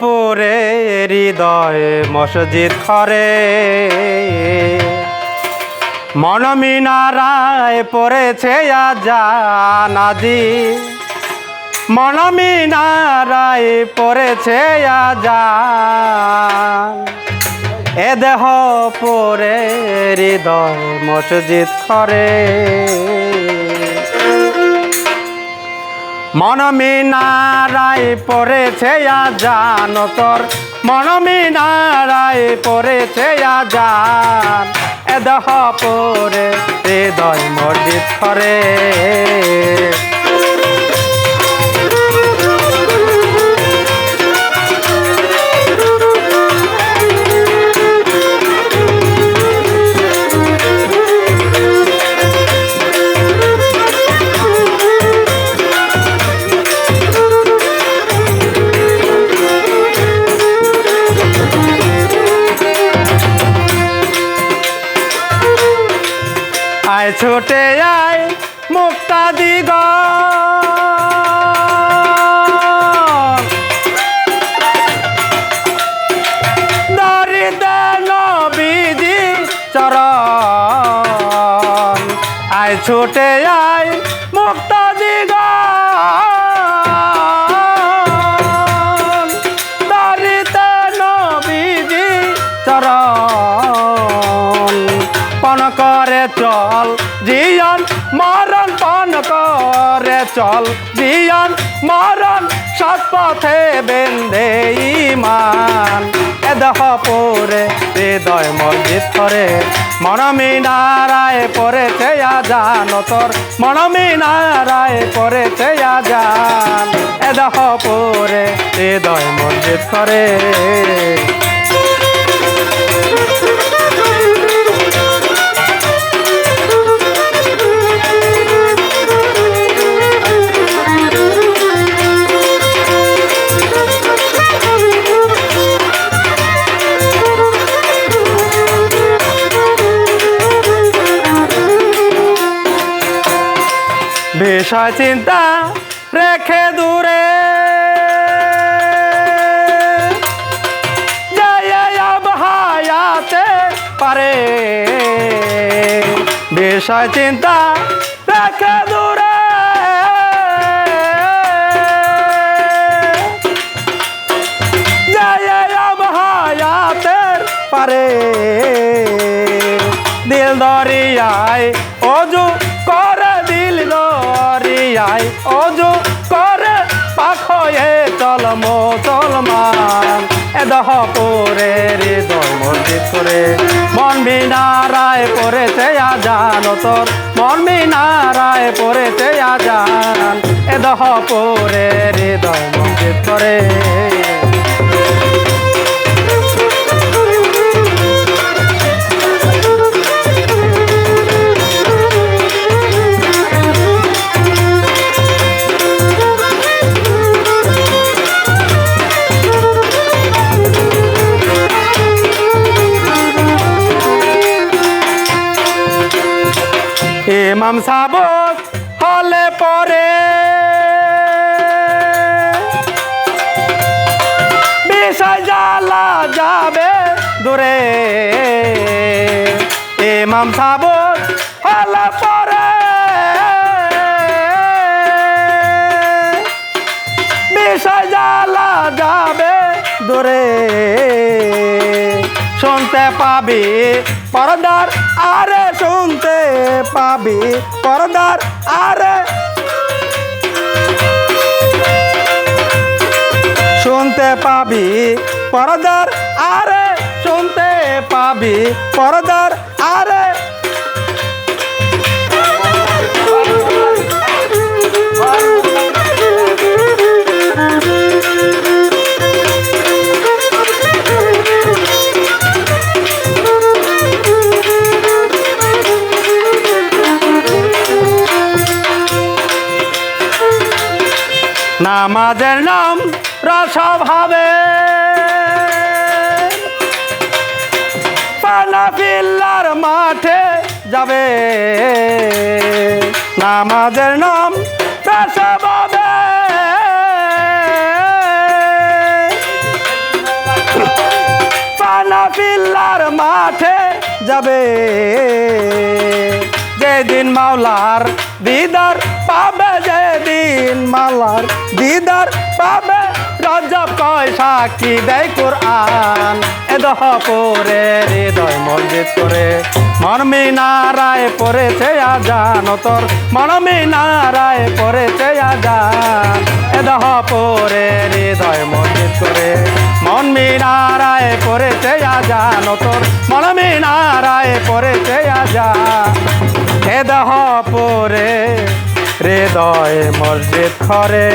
পুরে হৃদয় মসজিদ খরে মনমিনারায় পড়েছে আজানাজি মনমিনারায় পড়েছে আজান। এ দেহ পরে হৃদয় মসজিদ মনমিনারায় পড়েছে আজান তোর। মনমিনারায় পড়েছে আজান। এদহ দেহ পরে হৃদয় মসজিদ খরে আয় ছোটে আয় মুক্তা দিগ ছোটে পন করে চল, জিয়ন মরণ পন করে চল, জিয়ন মরণ সৎ পথে বেন্দে ইমান। এদহ পরে হৃদয় মসজিদ করে, মনমিনারায় পড়েছে আজান তোর, মনমিনারায় পড়েছে আজান। এদহ পরে হৃদয় মসজিদ করে। বিষয় চিন্তা রেখে দূরে। হায়াতে পারে। বিষয় চিন্তা রেখে দূরে। পারে। দিল দরিয়ায় অজু দরিয়ায় অজু করে পাখয়ে চল মুসলমান এদহ করে হৃদয় মসজিদ করে, মন মিনারায় পড়েছে আজান তোর। মন মিনারায় পড়েছে আজান। এদহ করে হৃদয় মসজিদ করে। ইমাম সাবক হলে পরে। বিষয় জ্বালা যাবে দূরে। ইমাম সাবক হলে পরে। বিষয় জ্বালা যাবে দূরে। শুনতে পাবি পরদার আরে শুনতে পাবি। পরদার আরে। শুনতে পাবি। পরদার আরে শুনতে পাবি। পরদার আরে। নামাজের নাম রসভাবে। পানাফিল্লার মাঠে যাবে। নামাজের নাম রসভাবে। পানাফিল্লার মাঠে যাবে। যেদিন মাওলার দিদার পাবে যে যেদিন মাওলার দিদার পাবে, রাজা পয়সা কি দেয় কোরআন? এদহ পরে, হৃদয় মসজিদ করে। মনমি নারায় পড়েছে আজান তোর মনমি নারায় পড়েছে আজান। এদহ পরে, হৃদয় মসজিদ করে। মন মিনারায় পড়েছে আজান তোর মন মিনারায় পড়েছে আজান। এ দেহ পরে হৃদয় মসজিদ করে